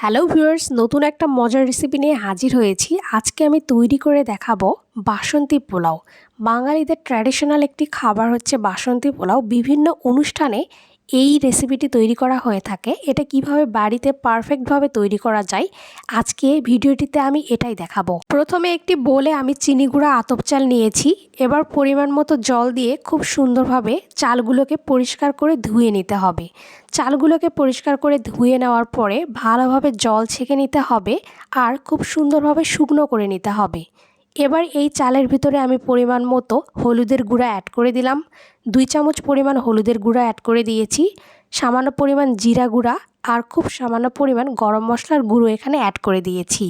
Hello viewers নতুন একটা মজার রেসিপি নিয়ে হাজির হয়েছি। আজকে আমি তৈরি করে দেখাবো বাসন্তী পোলাও। বাঙালিদের ট্র্যাডিশনাল একটি খাবার হচ্ছে বাসন্তী পোলাও। বিভিন্ন অনুষ্ঠানে এই রেসিপিটি তৈরি করা হয়ে থাকে, এটা কীভাবে বাড়িতে পারফেক্টভাবে তৈরি করা যায়, আজকে ভিডিওটিতে আমি এটাই দেখাবো। প্রথমে একটি বোলে আমি চিনি গুঁড়া আতপ চাল নিয়েছি, এবার পরিমাণ মতো জল দিয়ে খুব সুন্দরভাবে চালগুলোকে পরিষ্কার করে ধুয়ে নিতে হবে। চালগুলোকে পরিষ্কার করে ধুয়ে নেওয়ার পরে ভালোভাবে জল ছেঁকে নিতে হবে আর খুব সুন্দরভাবে শুকনো করে নিতে হবে। এবার এই চালের ভিতরে আমি পরিমাণ মতো হলুদের গুঁড়া অ্যাড করে দিলাম। দুই চামচ পরিমাণ হলুদের গুঁড়া অ্যাড করে দিয়েছি। সামান্য পরিমাণ জিরা গুঁড়া আর খুব সামান্য পরিমাণ গরম মশলার গুঁড়ো এখানে অ্যাড করে দিয়েছি।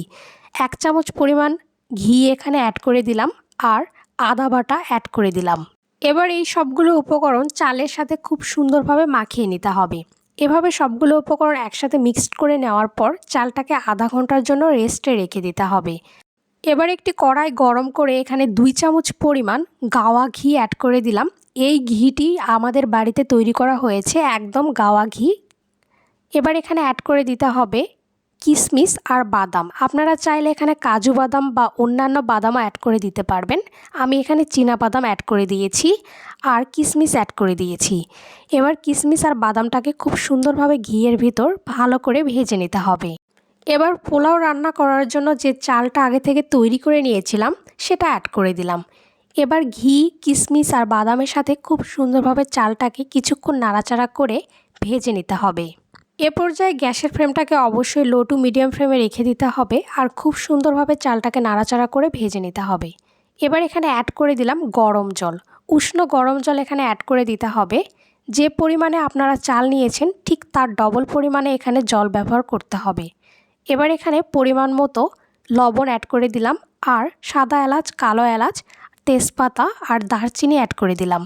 এক চামচ পরিমাণ ঘি এখানে অ্যাড করে দিলাম আর আদা বাটা অ্যাড করে দিলাম। এবার এই সবগুলো উপকরণ চালের সাথে খুব সুন্দরভাবে মাখিয়ে নিতে হবে। এভাবে সবগুলো উপকরণ একসাথে মিক্সড করে নেওয়ার পর চালটাকে আধা ঘণ্টার জন্য রেস্টে রেখে দিতে হবে। এবার একটি কড়াই গরম করে এখানে দুই চামচ পরিমাণ গাওয়া ঘি অ্যাড করে দিলাম। এই ঘিটি আমাদের বাড়িতে তৈরি করা হয়েছে একদম গাওয়া ঘি। এবার এখানে অ্যাড করে দিতে হবে কিশমিশ আর বাদাম। আপনারা চাইলে এখানে কাজু বাদাম বা অন্যান্য বাদামও অ্যাড করে দিতে পারবেন। আমি এখানে চীনা বাদাম অ্যাড করে দিয়েছি আর কিশমিশ অ্যাড করে দিয়েছি। এবার কিশমিশ আর বাদামটাকে খুব সুন্দরভাবে ঘিয়ের ভিতর ভালো করে ভেজে নিতে হবে। এবার পোলাও রান্না করার জন্য যে চালটা আগে থেকে তৈরি করে নিয়েছিলাম, সেটা অ্যাড করে দিলাম। এবার ঘি কিশমিশ আর বাদামের সাথে খুব সুন্দরভাবে চালটাকে কিছুক্ষণ নাড়াচাড়া করে ভেজে নিতে হবে। এ পর্যায়ে গ্যাসের ফ্লেমটাকে অবশ্যই লো টু মিডিয়াম ফ্লেমে রেখে দিতে হবে আর খুব সুন্দরভাবে চালটাকে নাড়াচাড়া করে ভেজে নিতে হবে। এবার এখানে অ্যাড করে দিলাম গরম জল। উষ্ণ গরম জল এখানে অ্যাড করে দিতে হবে। যে পরিমাণে আপনারা চাল নিয়েছেন, ঠিক তার ডবল পরিমাণে এখানে জল ব্যবহার করতে হবে। এবার এখানে পরিমাণ মতো লবণ অ্যাড করে দিলাম আর সাদা এলাচ, কালো এলাচ, তেজপাতা আর দারচিনি অ্যাড করে দিলাম।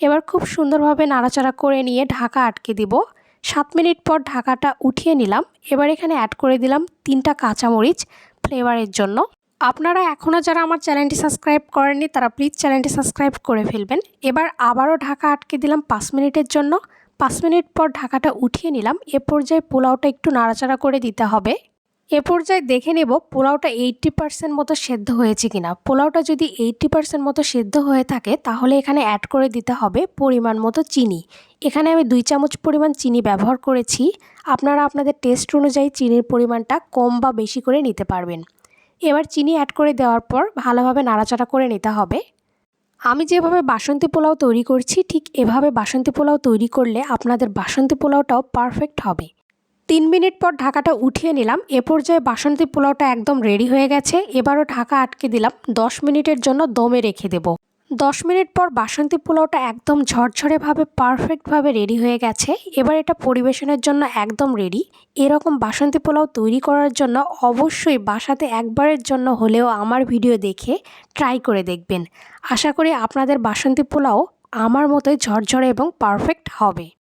এবার খুব সুন্দরভাবে নাড়াচাড়া করে নিয়ে ঢাকা আটকে দিব। সাত মিনিট পর ঢাকাটা উঠিয়ে নিলাম। এবার এখানে অ্যাড করে দিলাম তিনটা কাঁচামরিচ ফ্লেভারের জন্য। আপনারা এখনও যারা আমার চ্যানেলটি সাবস্ক্রাইব করেননি, তারা প্লিজ চ্যানেলটি সাবস্ক্রাইব করে ফেলবেন। এবার আবারও ঢাকা আটকে দিলাম পাঁচ মিনিটের জন্য। পাঁচ মিনিট পর ঢাকাটা উঠিয়ে নিলাম। এ পর্যায়ে পোলাওটা একটু নাড়াচাড়া করে দিতে হবে। এ পর্যায়ে দেখে নেব পোলাওটা এইট্টি পার্সেন্ট মতো সেদ্ধ হয়েছে কিনা। পোলাওটা যদি এইট্টি পার্সেন্ট মতো সেদ্ধ হয়ে থাকে, তাহলে এখানে অ্যাড করে দিতে হবে পরিমাণ মতো চিনি। এখানে আমি দুই চামচ পরিমাণ চিনি ব্যবহার করেছি। আপনারা আপনাদের টেস্ট অনুযায়ী চিনির পরিমাণটা কম বা বেশি করে নিতে পারবেন। এবার চিনি অ্যাড করে দেওয়ার পর ভালোভাবে নাড়াচাড়া করে নিতে হবে। আমি যেভাবে বাসন্তী পোলাও তৈরি করছি, ঠিক এভাবে বাসন্তী পোলাও তৈরি করলে আপনাদের বাসন্তী পোলাওটাও পারফেক্ট হবে। তিন মিনিট পর ঢাকাটা উঠিয়ে নিলাম। এ পর্যায়ে বাসন্তী পোলাওটা একদম রেডি হয়ে গেছে। এবারও ঢাকা আটকে দিলাম। দশ মিনিটের জন্য দমে রেখে দেব। দশ মিনিট পর বাসন্তী পোলাওটা একদম ঝরঝরেভাবে পারফেক্টভাবে রেডি হয়ে গেছে। এবার এটা পরিবেশনের জন্য একদম রেডি এরকম বাসন্তী পোলাও তৈরি করার জন্য অবশ্যই বাসাতে একবারের জন্য হলেও আমার ভিডিও দেখে ট্রাই করে দেখবেন। আশা করি আপনাদের বাসন্তী পোলাও আমার মতোই ঝরঝরে এবং পারফেক্ট হবে।